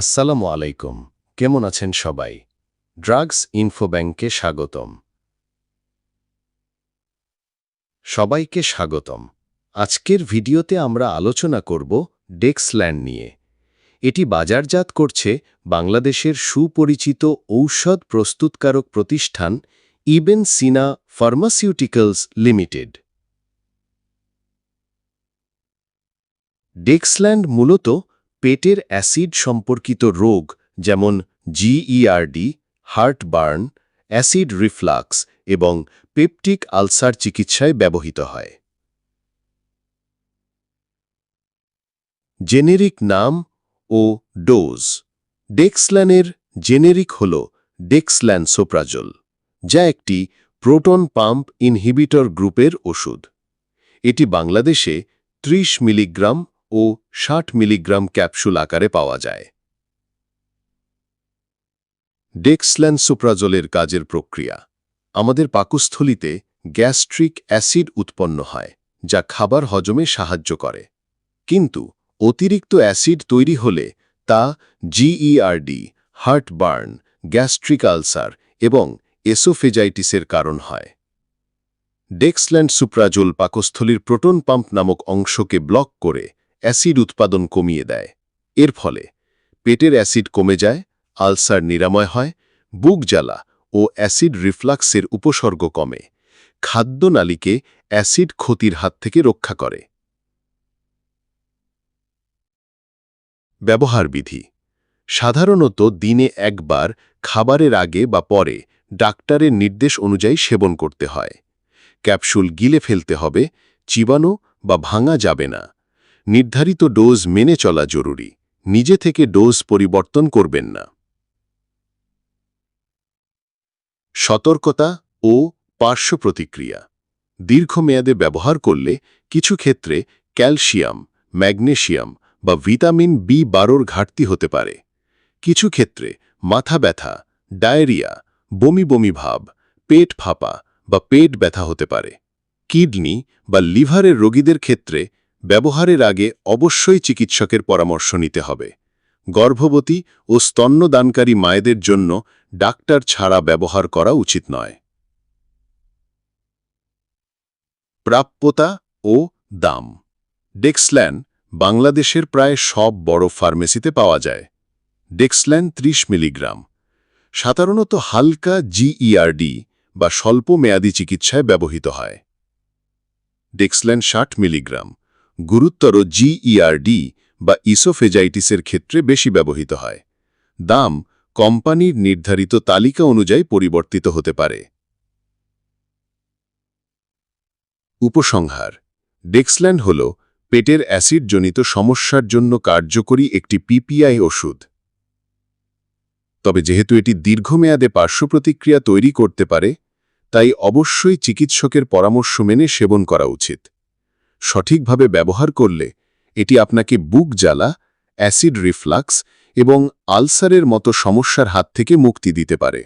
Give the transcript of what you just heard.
আসসালামু আলাইকুম। কেমন আছেন সবাই? ড্রাগস ইনফো ব্যাংকে স্বাগতম। সবাইকে স্বাগতম। আজকের ভিডিওতে আমরা আলোচনা করব ডেক্সল্যান্ড নিয়ে। এটি বাজারজাত করছে বাংলাদেশের সুপরিচিত ঔষধ প্রস্তুতকারক প্রতিষ্ঠান ইবেন সিনা ফার্মাসিউটিক্যালস লিমিটেড। ডেক্সল্যান্ড মূলত পেটের অ্যাসিড সম্পর্কিত রোগ যেমন জিইআরডি হার্টবার্ন, অ্যাসিড রিফ্লাক্স এবং পেপটিক আলসার চিকিৎসায় ব্যবহৃত হয়। জেনেরিক নাম ও ডোজ। ডেক্সল্যানের জেনেরিক হল ডেক্সল্যান সোপ্রাজল যা একটি প্রোটন পাম্প ইনহিবিটর গ্রুপের ওষুধ। এটি বাংলাদেশে ৩০ মিলিগ্রাম ও ৬০ মিলিগ্রাম ক্যাপসুল আকারে পাওয়া যায়। ডেক্সল্যান সুপ্রাজলের কাজের প্রক্রিয়া। আমাদের পাকস্থলিতে গ্যাস্ট্রিক অ্যাসিড উৎপন্ন হয়, যা খাবার হজমে সাহায্য করে। কিন্তু অতিরিক্ত অ্যাসিড তৈরি হলে তা জিইআরডি হার্টবার্ন, গ্যাস্ট্রিক আলসার এবং এসোফেজাইটিসের কারণ হয়। ডেক্সল্যান্ড সুপ্রাজোল পাকস্থলীর প্রোটন পাম্প নামক অংশকে ব্লক করে অ্যাসিড উৎপাদন কমিয়ে দেয়। এর ফলে পেটের অ্যাসিড কমে যায়, আলসার নিরাময় হয়, বুক জ্বালা ও অ্যাসিড রিফ্লাক্সের উপসর্গ কমে। খাদ্যনালীকে অ্যাসিড ক্ষতির হাত থেকে রক্ষা করে। ব্যবহার বিধি। সাধারণত দিনে একবার, খাবারের আগে বা পরে ডাক্তারের নির্দেশ অনুযায়ী সেবন করতে হয়। ক্যাপসুল গিলে ফেলতে হবে, চিবানো বা ভাঙা যাবে না। নির্ধারিত ডোজ মেনে চলা জরুরি। নিজে থেকে ডোজ পরিবর্তন করবেন না। সতর্কতা ও পার্শ্ব প্রতিক্রিয়া। দীর্ঘমেয়াদে ব্যবহার করলে কিছু ক্ষেত্রে ক্যালসিয়াম ম্যাগনেশিয়াম বা ভিটামিন বি বারোর ঘাটতি হতে পারে। কিছু ক্ষেত্রে মাথা ব্যথা, ডায়রিয়া, বমি বমি ভাব, পেট ফাঁপা বা পেট ব্যথা হতে পারে। কিডনি বা লিভারের রোগীদের ক্ষেত্রে ব্যবহারের আগে অবশ্যই চিকিৎসকের পরামর্শ নিতে হবে। গর্ভবতী ও স্তন্যদানকারী মায়েদের জন্য ডাক্তার ছাড়া ব্যবহার করা উচিত নয়। প্রাপ্যতা ও দাম। ডেক্সল্যান বাংলাদেশের প্রায় সব বড় ফার্মেসিতে পাওয়া যায়। Dexlan ৩০ milligram. সাধারণত হালকা জিইআরডি বা স্বল্প মেয়াদী চিকিৎসায় ব্যবহৃত হয়। Dexlan ৬০ milligram. গুরুতর জিইআরডি বা ইসোফেজাইটিসের ক্ষেত্রে বেশি ব্যবহৃত হয়। দাম কোম্পানির নির্ধারিত তালিকা অনুযায়ী পরিবর্তিত হতে পারে। উপসংহার, ডেক্সল্যান্ড হল পেটের অ্যাসিডজনিত সমস্যার জন্য কার্যকরী একটি পিপিআই ওষুধ। তবে যেহেতু এটি দীর্ঘমেয়াদে পার্শ্বপ্রতিক্রিয়া তৈরি করতে পারে, তাই অবশ্যই চিকিৎসকের পরামর্শ মেনে সেবন করা উচিত। সঠিকভাবে ব্যবহার করলে এটি আপনাকে বুক জ্বালা, অ্যাসিড রিফ্লাক্স এবং আলসারের মতো সমস্যার হাত থেকে মুক্তি দিতে পারে।